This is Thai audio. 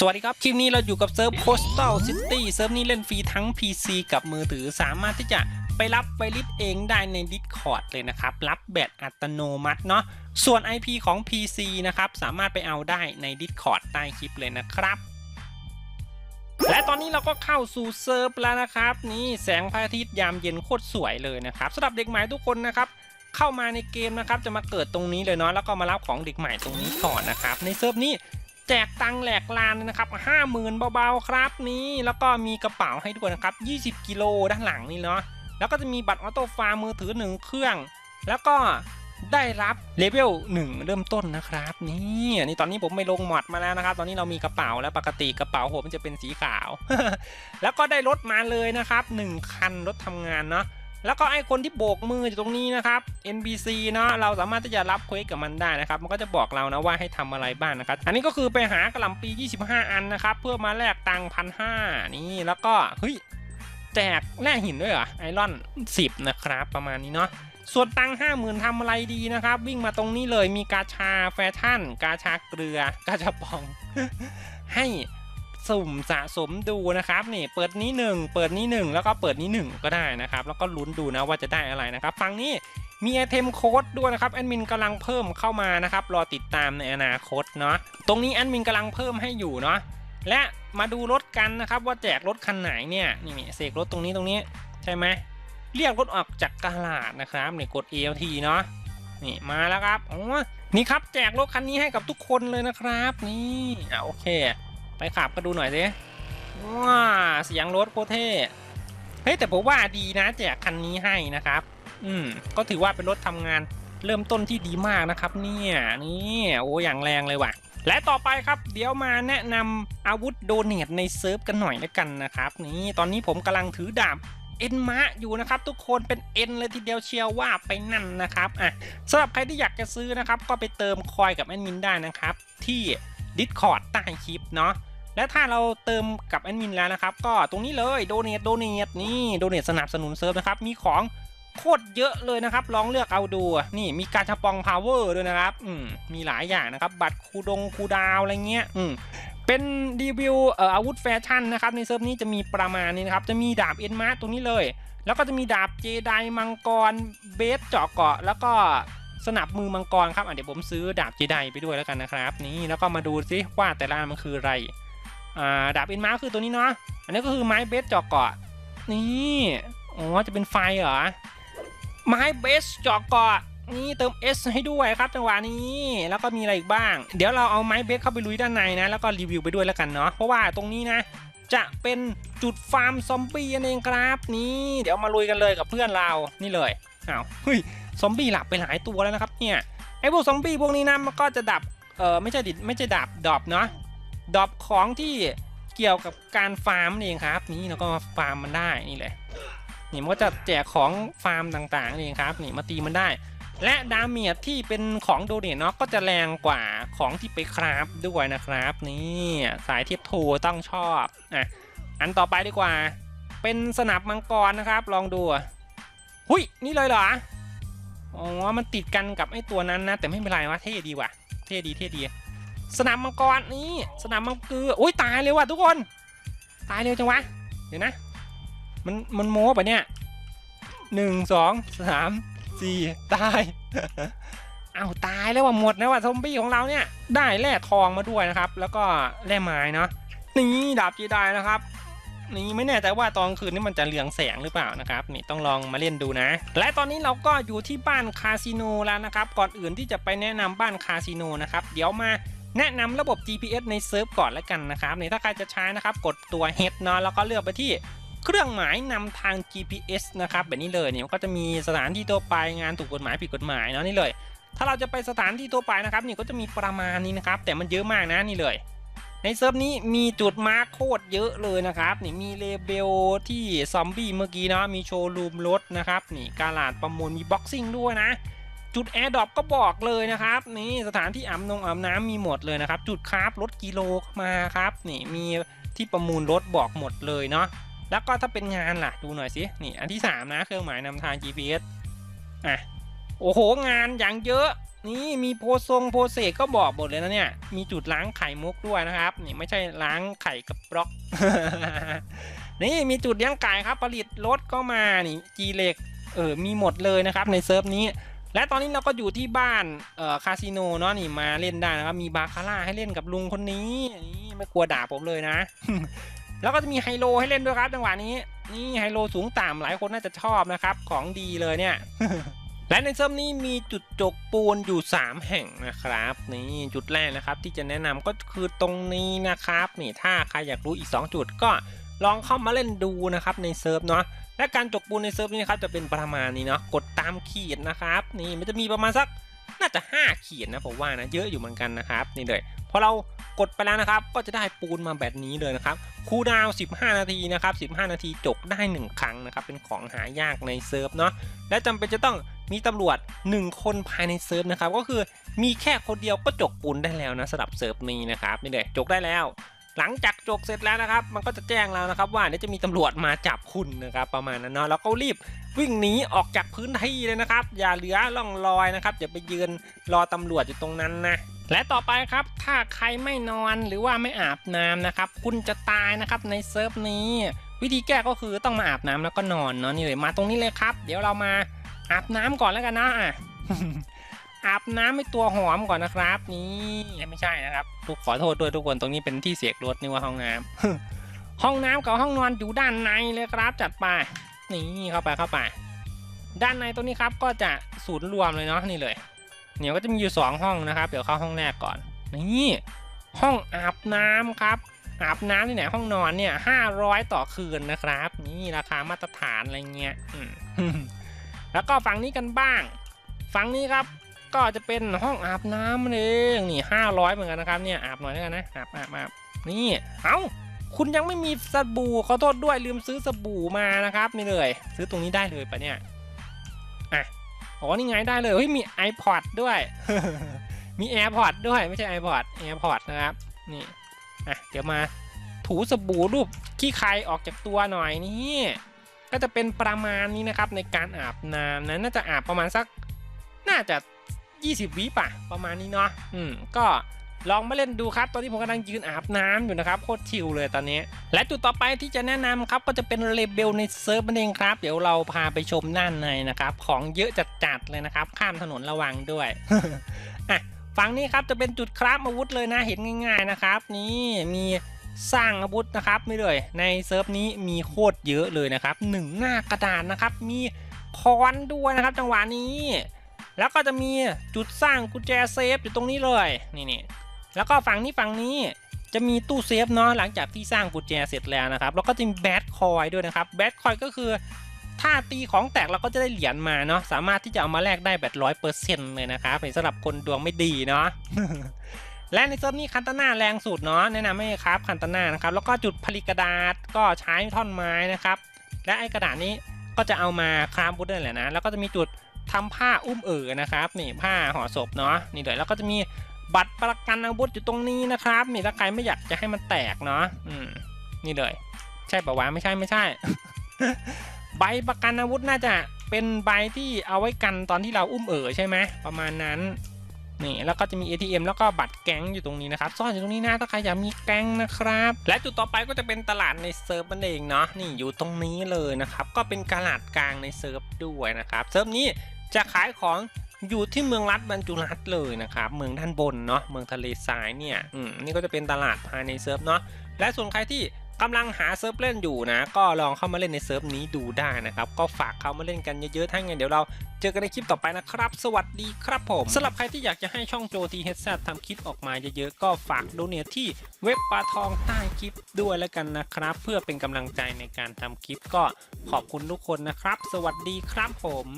สวัสดีครับ คลิปนี้เราอยู่กับเซิร์ฟ Coastal City เซิร์ฟนี้เล่นฟรีทั้ง PC กับมือถือสามารถที่จะไปรับไปลิสเองได้ใน Discord เลยนะครับ รับแบบอัตโนมัติเนาะส่วน IP ของ PC นะครับ สามารถไปเอาได้ใน Discord ใต้คลิปเลยนะครับ และตอนนี้เราก็เข้าสู่เซิร์ฟแล้วนะครับ นี่แสงพระอาทิตย์ยามเย็นโคตรสวยเลยนะครับสำหรับเด็กใหม่ทุกคนนะครับเข้ามาในเกมนะครับจะมาเกิดตรงนี้เลยเนาะแล้วก็มารับของเด็กใหม่ตรงนี้ก่อนนะครับในเซิร์ฟนี้ แจกตังแหลกลานนะครับห้าหมื่นเบาๆครับนี่แล้วก็มีกระเป๋าให้ด้วยนะครับ 20 กิโลด้านหลังนี่เนาะแล้วก็จะมีบัตรออโต้ฟาร์มมือถือ 1 เครื่อง แล้วก็ได้รับเลเวล1 เริ่มต้นนะครับนี่อันนี้ตอนนี้ผมไม่ลงหมอดมาแล้วนะครับ ตอนนี้เรามีกระเป๋าแล้วปกติกระเป๋าผมมันจะเป็นสีขาว แล้วก็ได้รถมาเลยนะครับ 1 คันรถทำงานเนาะ แล้วก็ไอคนที่โบกมืออยู่ตรงนี้นะครับ NPC เนาะเราสามารถที่จะรับเควสกับมันได้นะครับ มันก็จะบอกเรานะว่าให้ทำอะไรบ้างนะครับ อันนี้ก็คือไปหากระลำปี 25 อันนะครับ เพื่อมาแลกตังค์พันห้านี่แล้วก็เฮ้ยแจกแร่หินด้วยเหรอไอรอน 10 นะครับ ประมาณนี้เนาะส่วนตังค์ห้าหมื่นทำอะไรดีนะครับ วิ่งมาตรงนี้เลยมีกาชาแฟชั่น กาชาเกลือกาชาปอง ให้ สุ่มสะสมดูนะครับนี่เปิดนี้หนึ่งเปิดนี้หนึ่งแล้วก็เปิดนี้หนึ่งก็ได้นะครับ แล้วก็ลุ้นดูนะว่าจะได้อะไรนะครับฟังนี้มีไอเทมโค้ดด้วยนะครับแอดมินกำลังเพิ่มเข้ามานะครับรอติดตามในอนาคตเนาะตรงนี้แอดมินกำลังเพิ่มให้อยู่เนาะและมาดูรถกันนะครับว่าแจกรถคันไหนเนี่ยนี่เสกรถตรงนี้ตรงนี้ใช่ไหมเรียกรถออกจากกาลาดนะครับนี่กด ELT เนาะนี่มาแล้วครับอ๋อนี่ครับแจกรถคันนี้ให้กับทุกคนเลยนะครับ นี่อะโอเค ไปขับก็ดูหน่อยสิว้าเสียงรถโคตรเท่เฮ้ยแต่ผมว่าดีนะแจกคันนี้ให้นะครับ อืมก็ถือว่าเป็นรถทำงานเริ่มต้นที่ดีมากนะครับ เนี่ยนี่โอ้อย่างแรงเลยว่ะ และต่อไปครับเดี๋ยวมาแนะนำอาวุธโดเนทในเซิร์ฟกันหน่อยแล้วกันนะครับ นี่ตอนนี้ผมกำลังถือดาบเอ็นมะอยู่นะครับทุกคนเป็นเอ็นเลยทีเดียวเชียวว่าไปนั่นนะครับอะสำหรับใครที่อยากจะซื้อนะครับ ก็ไปเติมคอยกับแอดมินได้นะครับ ที่ Discord ใต้คลิปเนาะ และถ้าเราเติมกับแอดมินแล้วนะครับ ก็ตรงนี้เลยโดเน a โดเน a นี่โดเน a สนับสนุนเซิร์ฟนะครับ มีของโคตรเยอะเลยนะครับ ลองเลือกเอาดู นี่มีการชปองพาวเวอร์ด้วยนะครับ อืม มีหลายอย่างนะครับ บัตรคูดงคูดาวอะไรเงี้ย อืม เป็นรีวิวเอ่ออาวุธแฟชั่นนะครับ ในเซิร์ฟนี้จะมีประมาณนี้นะครับ จะมีดาบเอ็นมาตรงนี้เลย แล้วก็จะมีดาบเจไดมังกร เบสเจาะเกาะ แล้วก็สนับมือมังกรครับอะเดี๋ยวผมซื้อดาบเจไดไปด้วยแล้วกันนะครับ นี่ แล้วก็มาดูซิว่าแต่ละมันคืออะไร ดาบเอ็นมาคือตัวนี้เนาะอันนี้ก็คือไม้เบสจาะเกาะนี่อ๋อจะเป็นไฟเหรอไม้เบสจาะเกาะนี่เติม S ให้ด้วยครับจังหวะนี้แล้วก็มีอะไรอีกบ้าง เดี๋ยวเราเอาไม้เบสเข้าไปลุยด้านในนะ แล้วก็รีวิวไปด้วยแล้วกันเนาะเพราะว่าตรงนี้นะ จะเป็นจุดฟาร์มซอมบี้นั่นเองครับนี่เดี๋ยวมาลุยกันเลยกับเพื่อนเรานี่เลยอ้าวเฮ้ยซอมบี้หลับไปหลายตัวแล้วนะครับเนี่ยไอ้พวกซอมบี้พวกนี้นะมันก็จะดับเออไม่ใช่ดิไม่ใช่ดับดรอปเนาะ ดรอปของที่เกี่ยวกับการฟาร์มนั่เองครับนี่เราก็มาฟาร์มมันได้นี่เลยนี่มันก็จะแจกของฟาร์มต่างๆนั่เองครับนี่มาตีมันได้ และดาเมียที่เป็นของโดเนทเนาะก็จะแรงกว่าของที่ไปคราฟด้วยนะครับนี่สายเทียบโทต้องชอบอะอันต่อไปดีกว่า เป็นสนับมังกรนะครับ ลองดูหุยนี่เลยเหรออ๋อมันติดกันกับไอ้ตัวนั้นนะแต่ไม่เป็นไรวะเท่ดีว่ะเท่ดีเท่ดี สนามมังกรนี่สนามมังกรอุ้ยตายเลยว่ะทุกคน ตายเร็วจังวะเดี๋ยวนะ มันมันโม้ปะเนี่ยหนึ่งสองสามสี่ตายอ้าวตายแล้วว่ะหมดแล้วว่ะซอมบี้ของเราเนี่ยได้แร่ทองมาด้วยนะครับ แล้วก็แร่ไม้เนาะนี่ดาบจีได้นะครับนี่ไม่แน่ใจว่าตอนคืนนี่มันจะเหลืองแสงหรือเปล่านะครับนี่ต้องลองมาเล่นดูนะ และตอนนี้เราก็อยู่ที่บ้านคาสิโนแล้วนะครับ ก่อนอื่นที่จะไปแนะนำบ้านคาสิโนนะครับ เดี๋ยวมา แนะนำระบบ GPS ในเซิร์ฟก่อนแล้วกันนะครับนี่ถ้าใครจะใช้นะครับกดตัว Head เนาะแล้วก็เลือกไปที่เครื่องหมายนำทาง GPS นะครับแบบนี้เลยเนี่ยก็จะมีสถานที่ทั่วไปงานถูกกฎหมายผิดกฎหมายเนาะนี่เลย ถ้าเราจะไปสถานที่ทั่วไปนะครับนี่ก็จะมีประมาณนี้นะครับแต่มันเยอะมากนะนี่เลย ในเซิร์ฟนี้มีจุดมาร์คโคตรเยอะเลยนะครับนี่มีเลเบลที่ซอมบี้เมื่อกี้เนาะมีโชว์รูมรถนะครับนี่กาลาดประมูลมีบ็อกซิ่งด้วยนะ จุดแอร์ดรอปก็บอกเลยนะครับ นี่สถานที่อาบนงอาบน้ำมีหมดเลยนะครับ จุดคราฟรถกิโลมาครับ นี่มีที่ประมูลรถบอกหมดเลยเนาะแล้วก็ถ้าเป็นงานล่ะ ดูหน่อยสินี่อันที่ 3 นะเครื่องหมายนำทาง GPS อะโอ้โหงานอย่างเยอะ นี่มีโพทรงโพเซก็บอกหมดเลยนะเนี่ย มีจุดล้างไข่มุกด้วยนะครับ นี่ไม่ใช่ล้างไข่กับบล็อก นี่มีจุดเลี้ยงไก่ครับ ผลิตรถก็มานี่จีเล็กเออมีหมดเลยนะครับในเซิร์ฟนี้ และตอนนี้เราก็อยู่ที่บ้านเอ่อคาสิโนเนาะนี่มาเล่นได้นะครับ มีบาคาร่าให้เล่นกับลุงคนนี้นี่ไม่กลัวด่าผมเลยนะ แล้วก็จะมีไฮโลให้เล่นด้วยครับจังหวะนี้ นี่ไฮโลสูงต่ำหลายคนน่าจะชอบนะครับ ของดีเลยเนี่ย และในเซิร์ฟนี้มีจุดจกปูนอยู่ 3 แห่งนะครับ นี่จุดแรกนะครับ ที่จะแนะนำก็คือตรงนี้นะครับ นี่ถ้าใครอยากรู้อีก 2 จุดก็ลองเข้ามาเล่นดูนะครับในเซิร์ฟเนาะ และการจกปูนในเซิร์ฟนี้นะครับจะเป็นประมาณนี้เนาะกดตามขีดนะครับนี่มันจะมีประมาณสักน่าจะ 5 ขีดนะผมว่านะเยอะอยู่เหมือนกันนะครับนี่เลยพอเรากดไปแล้วนะครับ ก็จะได้ปูนมาแบบนี้เลยนะครับคูลดาวน์15 นาทีนะครับ 15 นาทีจกได้ 1 ครั้งนะครับ เป็นของหายากในเซิร์ฟเนาะและจำเป็นจะต้องมีตำรวจ 1 คนภายในเซิร์ฟนะครับ ก็คือมีแค่คนเดียวก็จกปูนได้แล้วนะสำหรับเซิร์ฟนี้นะครับนี่เลยจกได้แล้ว หลังจากจกเสร็จแล้วนะครับ มันก็จะแจ้งเรานะครับว่าเดี๋ยวจะมีตำรวจมาจับคุณนะครับประมาณนั้นเนาะแล้วก็รีบวิ่งหนีออกจากพื้นที่เลยนะครับ อย่าเหลือร่องรอยนะครับอย่าไปยืนรอตำรวจอยู่ตรงนั้นนะและต่อไปครับ ถ้าใครไม่นอนหรือว่าไม่อาบน้ำนะครับ คุณจะตายนะครับในเซิร์ฟนี้ วิธีแก้ก็คือต้องมาอาบน้ำแล้วก็นอนเนาะนี่เลยมาตรงนี้เลยครับ เดี๋ยวเรามาอาบน้ำก่อนแล้วกันนะอะ อาบน้ำให้ตัวหอมก่อนนะครับ นี่ไม่ใช่นะครับทุกขอโทษด้วยทุกคนตรงนี้เป็นที่เสียกรถนี่ว่าห้องน้ำห้องน้ำกับห้องนอนอยู่ด้านในเลยครับจัดไปนี่เข้าไปเข้าไปด้านในตรงนี้ครับก็จะศูนย์รวมเลยเนาะนี่เลยเนี่ยวก็จะมีอยู่สองห้องนะครับ เดี๋ยวเข้าห้องแรกก่อน นี่ห้องอาบน้ำครับอาบน้ำที่ไหนห้องนอนเนี่ยห้าร้อยต่อคืนนะครับ นี่ราคามาตรฐานอะไรเงี้ยอืแล้วก็ฝั่งนี้กันบ้าง ฝั่งนี้ครับ ก็จะเป็นห้องอาบน้ำนั่นเองนี่ห้าร้อยเหมือนกันนะครับเนี่ยอาบหน่อยแล้วกันนะอาบอาบอาบนี่เอ้าคุณยังไม่มีสบู่ขอโทษด้วยลืมซื้อสบู่มานะครับนี่เลย ซื้อตรงนี้ได้เลยปะเนี่ยอะอ๋อนี่ไงได้เลยเฮ้ยมี iPod ด้วย มี AirPod ด้วยไม่ใช่ iPod AirPod นะครับนี่อะเดี๋ยวมาถูสบู่รูปขี้ใครออกจากตัวหน่อยนี่ก็จะเป็นประมาณนี้นะครับในการอาบน้ำนะน่าจะอาบประมาณสัก น่าจะ 20วิป่ะ ประมาณนี้เนาะอืมก็ลองมาเล่นดูครับ ตอนนี้ผมกำลังยืนอาบน้ำอยู่นะครับโคตรชิลเลยตอนนี้ และจุดต่อไปที่จะแนะนำครับก็จะเป็นเลเบลในเซิร์ฟนั่นเองครับ เดี๋ยวเราพาไปชมด้านในนะครับ ของเยอะจัดๆเลยนะครับ ข้ามถนนระวังด้วยอะฝั่งนี้ครับจะเป็นจุดคราฟอาวุธเลยนะเห็นง่ายๆนะครับ นี่มีสร้างอาวุธนะครับไม่เลย ในเซิร์ฟนี้มีโคตรเยอะเลยนะครับหนึ่งหน้ากระดานนะครับ มีคอนด้วยนะครับ จังหวะนี้ แล้วก็จะมีจุดสร้างกุญแจเซฟอยู่ตรงนี้เลยนี่นี่แล้วก็ฝั่งนี้ฝั่งนี้จะมีตู้เซฟเนาะหลังจากที่สร้างกุญแจเสร็จแล้วนะครับแล้วก็จะมีแบทคอยด้วยนะครับแบทคอยก็คือถ้าตีของแตกเราก็จะได้เหรียญมาเนาะสามารถที่จะเอามาแลกได้แบบร้อยเปอร์เซ็นต์เลยนะครับสำหรับคนดวงไม่ดีเนาะและในเซิร์ฟนี้คันตนาแรงสุดเนาะแนะนำให้ครับคันตนานะครับแล้วก็จุดผลิตกระดาษก็ใช้ท่อนไม้นะครับ และไอ้กระดาษนี้ก็จะเอามาครามบุดได้แหละนะแล้วก็จะมีจุด ทำผ้าอุ้มเอ๋อนะครับนี่ผ้าห่อศพเนาะนี่เลยแล้วก็จะมีบัตรประกันอาวุธอยู่ตรงนี้นะครับ นี่ถ้าใครไม่อยากจะให้มันแตกเนาะอืมนี่เลย ใช่ปะวะไม่ใช่ไม่ใช่ ใบประกันอาวุธน่าจะเป็นใบที่เอาไว้กันตอนที่เราอุ้มเอ๋อใช่ไหมประมาณนั้นนี่แล้วก็จะมี ATM แล้วก็บัตรแก๊งอยู่ตรงนี้นะครับซ่อนอยู่ตรงนี้นะถ้าใครอยากมีแก๊งนะครับ และจุดต่อไปก็จะเป็นตลาดในเซิร์ฟนั่นเองเนาะนี่อยู่ตรงนี้เลยนะครับ ก็เป็นตลาดกลางในเซิร์ฟด้วยนะครับเซิร์ฟนี้ จะขายของอยู่ที่เมืองรัฐบรรจุรัฐเลยนะครับ เมืองด้านบนเนาะเมืองทะเลทรายเนี่ยอืมนี่ก็จะเป็นตลาดภายในเซิร์ฟเนาะและส่วนใครที่กำลังหาเซิร์ฟเล่นอยู่นะ ก็ลองเข้ามาเล่นในเซิร์ฟนี้ดูได้นะครับ ก็ฝากเข้ามาเล่นกันเยอะๆถ้าไงเดี๋ยวเราเจอกันในคลิปต่อไปนะครับ สวัสดีครับผมสำหรับใครที่อยากจะให้ช่องโจทีเฮดแซทำคลิปออกมาเยอะๆ ก็ฝากโดเนทที่เว็บปลาทองใต้คลิปด้วยแล้วกันนะครับ เพื่อเป็นกำลังใจในการทำคลิปก็ขอบคุณทุกคนนะครับ สวัสดีครับผม